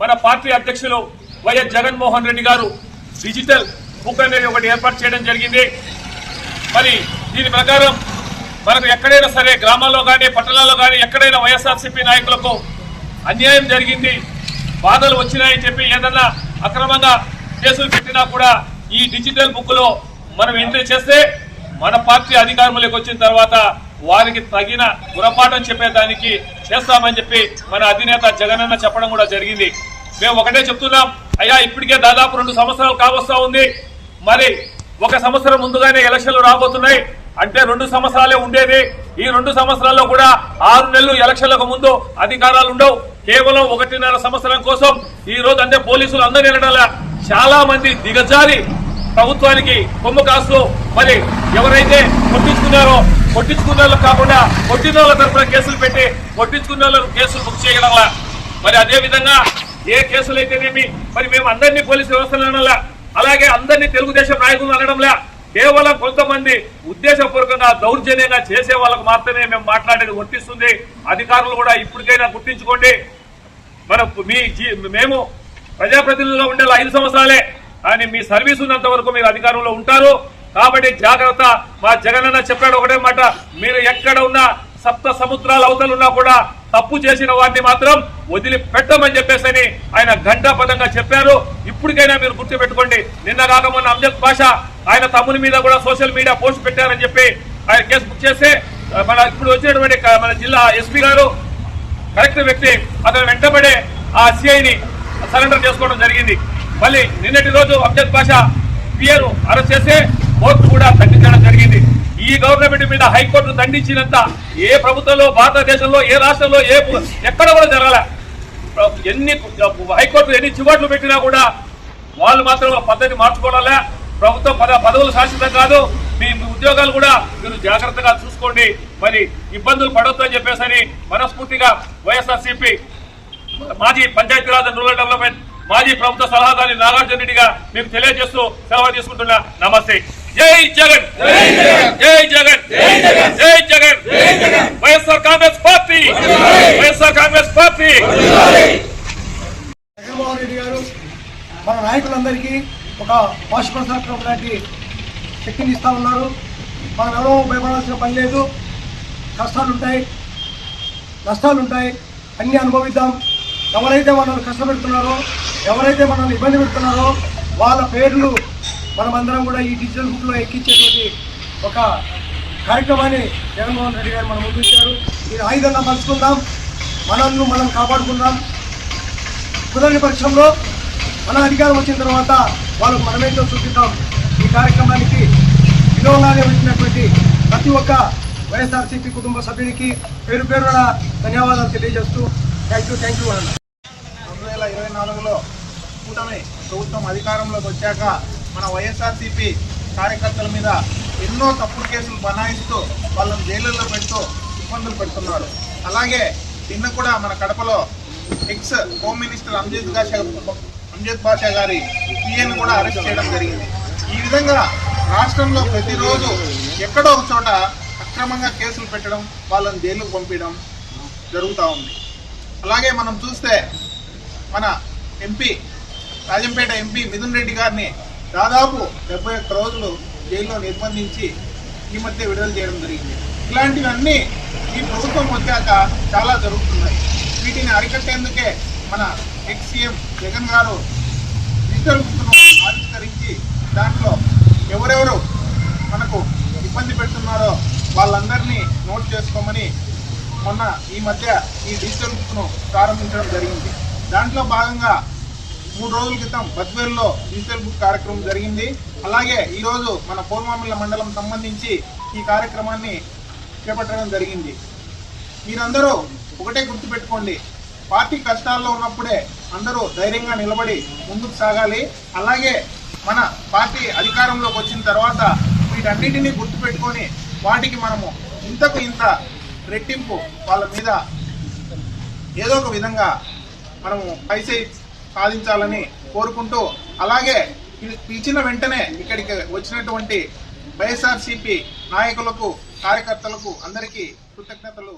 మన పార్టీ అధ్యక్షులు వైఎస్ జగన్మోహన్ రెడ్డి గారు డిజిటల్ బుక్ అనేది ఒకటి ఏర్పాటు చేయడం జరిగింది. మరి దీని ప్రకారం మనకు ఎక్కడైనా సరే గ్రామాల్లో కానీ పట్టణాల్లో కానీ ఎక్కడైనా వైఎస్ఆర్సీపీ నాయకులకు అన్యాయం జరిగింది బాధలు వచ్చినాయని చెప్పి ఏదన్నా అక్రమంగా కేసులు పెట్టినా కూడా ఈ డిజిటల్ బుక్లో మనం ఎంట్రీ చేస్తే మన పార్టీ అధికారంలోకి వచ్చిన తర్వాత వారికి తగిన గురపాఠం చెప్పేదానికి చేస్తామని చెప్పి మన అధినేత జగనన్న చెప్పడం కూడా జరిగింది. మేము ఒకటే చెప్తున్నాం అయ్యా ఇప్పటికే దాదాపు రెండు సంవత్సరాలు కావస్తా ఉంది. మరి ఒక సంవత్సరం ముందుగానే ఎలక్షన్లు రాబోతున్నాయి. అంటే రెండు సంవత్సరాలే ఉండేది. ఈ రెండు సంవత్సరాల్లో కూడా ఆరు నెలలు ఎలక్షన్లకు ముందు అధికారాలు ఉండవు. కేవలం ఒకటిన్నర సంవత్సరం కోసం ఈ రోజు అంటే పోలీసులు అందరూ వెళ్ళడం చాలా మంది దిగజారి ప్రభుత్వానికి కొమ్ము కాస్తూ మరి ఎవరైతే కొట్టించుకున్నారో కొట్టించుకున్న వాళ్ళు కాకుండా కొట్టిన వాళ్ళ తరఫున కేసులు పెట్టి కొట్టించుకున్న వాళ్ళు కేసులు బుక్ చేయడం మరి అదే విధంగా ఏ కేసులు అయితేనేమి మరి మేము అందరినీ పోలీసు వ్యవస్థలు అనలా? అలాగే అందరినీ తెలుగుదేశం నాయకులు అనడంలా? కేవలం కొంతమంది ఉద్దేశపూర్వకంగా దౌర్జన్యంగా చేసే వాళ్ళకు మాత్రమే మేము మాట్లాడేది వర్తిస్తుంది. అధికారులు కూడా ఇప్పటికైనా గుర్తించుకోండి. మన మీ జీ- మేము ప్రజాప్రతినిధులుగా ఉండేలా ఐదు సంవత్సరాలే. కానీ మీ సర్వీస్ ఉన్నంత వరకు మీరు అధికారంలో ఉంటారు. కాబట్టి జాగ్రత్త. మా జగనన్న చెప్పాడు ఒకటే మాట. మీరు ఎక్కడ ఉన్నా సప్త సముద్రాల అవతలు ఉన్నా కూడా తప్పు చేసిన వారిని మాత్రం వదిలి పెట్టమని చెప్పేసి ఆయన ఘంటాపదంగా చెప్పారు. ఇప్పటికైనా మీరు గుర్తు పెట్టుకోండి నిన్న కాక మొన్న అంజద్ భాష ఆయన తమ్ముని మీద కూడా సోషల్ మీడియా పోస్ట్ పెట్టారని చెప్పి ఆయన కేసు బుక్ చేస్తే మన ఇప్పుడు వచ్చినటువంటి మన జిల్లా ఎస్పీ గారు కరెక్ట్ వ్యక్తి అతను వెంటబడే ఆ సిఐని సరెండర్ చేసుకోవడం జరిగింది. మళ్ళీ నిన్నటి రోజు అబ్జద్ పాష పియర్ అరెస్ట్ చేస్తే కోర్టు కూడా ఈ గవర్నమెంట్ మీద హైకోర్టు దండించినంత ఏ ప్రభుత్వంలో భారతదేశంలో ఏ రాష్ట్రంలో ఏ ఎక్కడ కూడా జరగలే. ఎన్ని హైకోర్టు ఎన్ని చివాట్లు పెట్టినా కూడా వాళ్ళు మాత్రం పద్ధతి మార్చుకోవాలా? ప్రభుత్వం పద పదవులు శాశ్వతం కాదు. మీ ఉద్యోగాలు కూడా మీరు జాగ్రత్తగా చూసుకోండి. మరి ఇబ్బందులు పడొద్దు అని చెప్పేసి మనస్ఫూర్తిగా వైఎస్ఆర్సీపీ మాజీ పంచాయతీరాజ్ అండ్ రూరల్ డెవలప్మెంట్ మాజీ ప్రభుత్వ సలహాదారు నాగార్జున రెడ్డిగా మీకు తెలియజేస్తూ సెలవు తీసుకుంటున్నా. నమస్తే. జై జగన్. జై జగన్. జై Jagan. YSR Congress party. YSR Congress party. Jaganmohan Reddy garu మన నాయకులందరికీ ఒక పాశుపరసాత్మకం లాంటి శక్తిని ఇస్తా ఉన్నారు. మనం ఎవరో భయపడాల్సిన పని లేదు. కష్టాలు ఉంటాయి. నష్టాలు ఉంటాయి. అన్నీ అనుభవిద్దాం. ఎవరైతే మనల్ని కష్టపెడుతున్నారో ఎవరైతే మనల్ని ఇబ్బంది పెడుతున్నారో వాళ్ళ పేర్లు మనమందరం కూడా ఈ డిజిటల్ బుక్లో ఎక్కించేటువంటి ఒక కార్యక్రమాన్ని జగన్మోహన్ రెడ్డి గారు మనం ముందుంచారు ఈ ఆయుధంగా మలుచుకుందాం. మనల్ని మనం కాపాడుకుందాం. కుదరని పక్షంలో మన అధికారం వచ్చిన తర్వాత వాళ్ళకు మనమేంటో చూపిద్దాం. ఈ కార్యక్రమానికి విలువలాగా వచ్చినటువంటి ప్రతి ఒక్క వైఎస్ఆర్సీపీ కుటుంబ సభ్యునికి పేరు పేరున ధన్యవాదాలు తెలియజేస్తూ థ్యాంక్ యూ థ్యాంక్ యూ అన్న. రెండు వేల ఇరవై నాలుగులో కూటమి ప్రభుత్వం అధికారంలోకి వచ్చాక మన వైఎస్ఆర్సీపీ కార్యకర్తల మీద ఎన్నో తప్పుడు కేసులు బనాయిస్తూ వాళ్ళని జైళ్ళల్లో పెడుతూ ఇబ్బందులు పెడుతున్నారు. అలాగే నిన్న కూడా మన కడపలో ex home minister Anjad Basha Anjad Basha గారి పిఎన్ కూడా అరెస్ట్ చేయడం జరిగింది. ఈ విధంగా రాష్ట్రంలో ప్రతిరోజు ఎక్కడో ఒక చోట అక్రమంగా కేసులు పెట్టడం వాళ్ళని జైలుకు పంపించడం జరుగుతూ ఉంది. అలాగే మనం చూస్తే మన ఎంపీ రాజంపేట ఎంపీ మిథున్ రెడ్డి గారిని దాదాపు డెబ్బై ఒక్క రోజులు జైల్లో నిర్బంధించి ఈ మధ్య విడుదల చేయడం జరిగింది. ఇలాంటివన్నీ ఈ ప్రభుత్వం వచ్చాక చాలా జరుగుతున్నాయి. వీటిని అరికట్టేందుకే మన ఎక్స్ జగన్ గారు డిజిటల్ బుక్ను ఆవిష్కరించి దాంట్లో ఎవరెవరు మనకు ఇబ్బంది పెడుతున్నారో వాళ్ళందరినీ నోట్ చేసుకోమని మొన్న ఈ మధ్య ఈ డిజిటల్ బుక్ను ప్రారంభించడం జరిగింది. దాంట్లో భాగంగా మూడు రోజుల క్రితం బద్వేల్లో డిజిటల్ బుక్ కార్యక్రమం జరిగింది. అలాగే ఈరోజు మన పూర్వమిల్ల మండలం సంబంధించి ఈ కార్యక్రమాన్ని చేపట్టడం జరిగింది. మీరందరూ ఒకటే గుర్తుపెట్టుకోండి. పార్టీ కష్టాల్లో ఉన్నప్పుడే అందరూ ధైర్యంగా నిలబడి ముందుకు సాగాలి. అలాగే మన పార్టీ అధికారంలోకి వచ్చిన తర్వాత వీటన్నిటినీ గుర్తుపెట్టుకొని వాటికి మనము ఇంతకు ఇంత రెట్టింపు వాళ్ళ మీద ఏదో ఒక విధంగా మనము పైసే సాధించాలని కోరుకుంటూ అలాగే పిలి- పిలిచిన వెంటనే ఇక్కడికి వచ్చినటువంటి వైఎస్ఆర్సీపీ నాయకులకు కార్యకర్తలకు అందరికీ కృతజ్ఞతలు